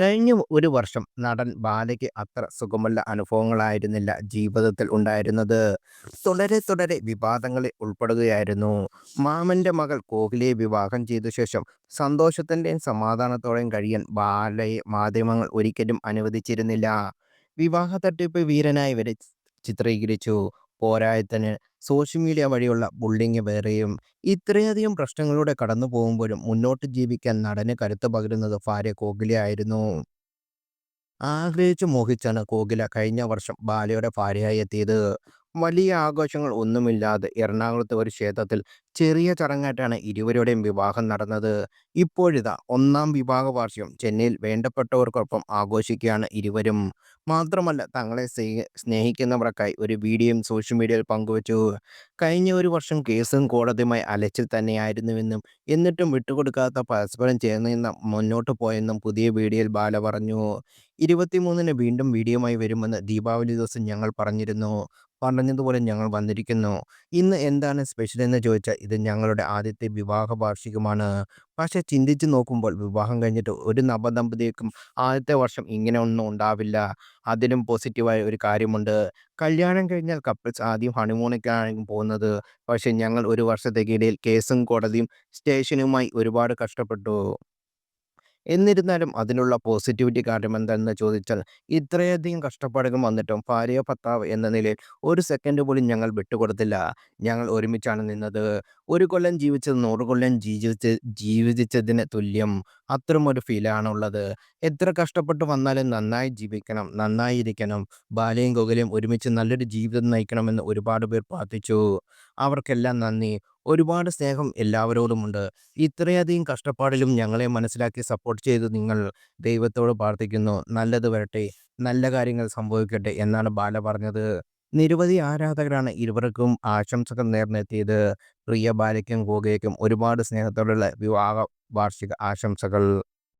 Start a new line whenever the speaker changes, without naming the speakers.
കഴിഞ്ഞ ഒരു വർഷം നടൻ ബാലയ്ക്ക് അത്ര സുഖമുള്ള അനുഭവങ്ങളായിരുന്നില്ല ജീവിതത്തിൽ ഉണ്ടായിരുന്നത്. തുടരെ തുടരെ വിവാദങ്ങളിൽ ഉൾപ്പെടുകയായിരുന്നു. മാമന്റെ മകൾ കോഹ്ലിയെ വിവാഹം ചെയ്ത ശേഷം സന്തോഷത്തിന്റെയും സമാധാനത്തോടെയും കഴിയാൻ ബാലയെ മാധ്യമങ്ങൾ ഒരിക്കലും അനുവദിച്ചിരുന്നില്ല. വിവാഹ തട്ടിപ്പ് വീരനായി വരെ ചിത്രീകരിച്ചു. പോരാത്തതിന് സോഷ്യൽ മീഡിയ വഴിയുള്ള ബുള്ളിങ് വേറെയും. ഇത്രയധികം പ്രശ്നങ്ങളിലൂടെ കടന്നുപോകുമ്പോഴും മുന്നോട്ട് ജീവിക്കാൻ നടന് കരുത്ത് പകരുന്നത് ഭാര്യ കോഹ്ലിയായിരുന്നു. ആഗ്രഹിച്ചു മോഹിച്ചാണ് കോകില കഴിഞ്ഞ വർഷം ബാലയുടെ ഭാര്യയായി എത്തിയത്. വലിയ ആഘോഷങ്ങൾ ഒന്നുമില്ലാതെ എറണാകുളത്തെ ഒരു ക്ഷേത്രത്തിൽ ചെറിയ ചടങ്ങായിട്ടാണ് ഇരുവരുടെയും വിവാഹം നടന്നത്. ഇപ്പോഴിതാ ഒന്നാം വിവാഹ വാർഷികം ചെന്നൈയിൽ വേണ്ടപ്പെട്ടവർക്കൊപ്പം ആഘോഷിക്കുകയാണ് ഇരുവരും. മാത്രമല്ല തങ്ങളെ സ്നേഹിക്കുന്നവർക്കായി ഒരു വീഡിയോയും സോഷ്യൽ മീഡിയയിൽ പങ്കുവച്ചു. കഴിഞ്ഞ ഒരു വർഷം കേസും കോടതിയുമായി അലച്ചിൽ തന്നെയായിരുന്നുവെന്നും എന്നിട്ടും വിട്ടുകൊടുക്കാതെ പരസ്പരം ചേർന്ന് മുന്നോട്ട് പോയെന്നും പുതിയ വീഡിയോയിൽ ബാല പറഞ്ഞു. ഇരുപത്തിമൂന്നിന് വീണ്ടും വീഡിയോയുമായി വരുമെന്ന് ദീപാവലി ദിവസം ഞങ്ങൾ പറഞ്ഞിരുന്നു. പറഞ്ഞതുപോലെ ഞങ്ങൾ വന്നിരിക്കുന്നു. ഇന്ന് എന്താണ് സ്പെഷ്യൽ എന്ന് ചോദിച്ചാൽ ഇത് ഞങ്ങളുടെ ആദ്യത്തെ വിവാഹ വാർഷികമാണ്. പക്ഷേ ചിന്തിച്ച് നോക്കുമ്പോൾ വിവാഹം കഴിഞ്ഞിട്ട് ഒരു നവദമ്പതിക്കും ആദ്യത്തെ വർഷം ഇങ്ങനെ ഒന്നും ഉണ്ടാവില്ല. അതിലും പോസിറ്റീവായ ഒരു കാര്യമുണ്ട്. കല്യാണം കഴിഞ്ഞാൽ കപ്പിൾസ് ആദ്യം ഹണിമൂണിക്കാണ് പോകുന്നത്. പക്ഷേ ഞങ്ങൾ ഒരു വർഷത്തേക്കിടയിൽ കേസും കോടതിയും സ്റ്റേഷനുമായി ഒരുപാട് കഷ്ടപ്പെട്ടു. എന്നിരുന്നാലും അതിനുള്ള പോസിറ്റിവിറ്റി കാര്യം എന്തെന്ന് ചോദിച്ചാൽ ഇത്രയധികം കഷ്ടപ്പാടുകൾ വന്നിട്ടും ഭാര്യ ഭർത്താവ് എന്ന നിലയിൽ ഒരു സെക്കൻഡ് പോലും ഞങ്ങൾ വിട്ടുകൊടുത്തില്ല. ഞങ്ങൾ ഒരുമിച്ചാണ് നിന്നത്. ഒരു കൊല്ലം ജീവിച്ചത് നൂറ് കൊല്ലം ജീവിച്ച് ജീവിച്ചതിന് തുല്യം. അത്തരമൊരു ഫീലാണുള്ളത്. എത്ര കഷ്ടപ്പെട്ട് വന്നാലും നന്നായി ജീവിക്കണം, നന്നായി ഇരിക്കണം. ബാലയും കുകലയും ഒരുമിച്ച് നല്ലൊരു ജീവിതം നയിക്കണമെന്ന് ഒരുപാട് പേർ പ്രാർത്ഥിച്ചു. അവർക്കെല്ലാം നന്ദി. ഒരുപാട് സ്നേഹം എല്ലാവരോടുമുണ്ട്. ഇത്രയധികം കഷ്ടപ്പാടിലും ഞങ്ങളെ മനസ്സിലാക്കി സപ്പോർട്ട് ചെയ്ത് നിങ്ങൾ. ദൈവത്തോട് പ്രാർത്ഥിക്കുന്നു നല്ലത് വരട്ടെ, നല്ല കാര്യങ്ങൾ സംഭവിക്കട്ടെ എന്നാണ് ബാല പറഞ്ഞത്. നിരവധി ആരാധകരാണ് ഇരുവർക്കും ആശംസകൾ നേർന്നെത്തിയത്. പ്രിയ ബാലയ്ക്കും ഗോഗയ്ക്കും ഒരുപാട് സ്നേഹത്തോടുള്ള വിവാഹ വാർഷിക ആശംസകൾ.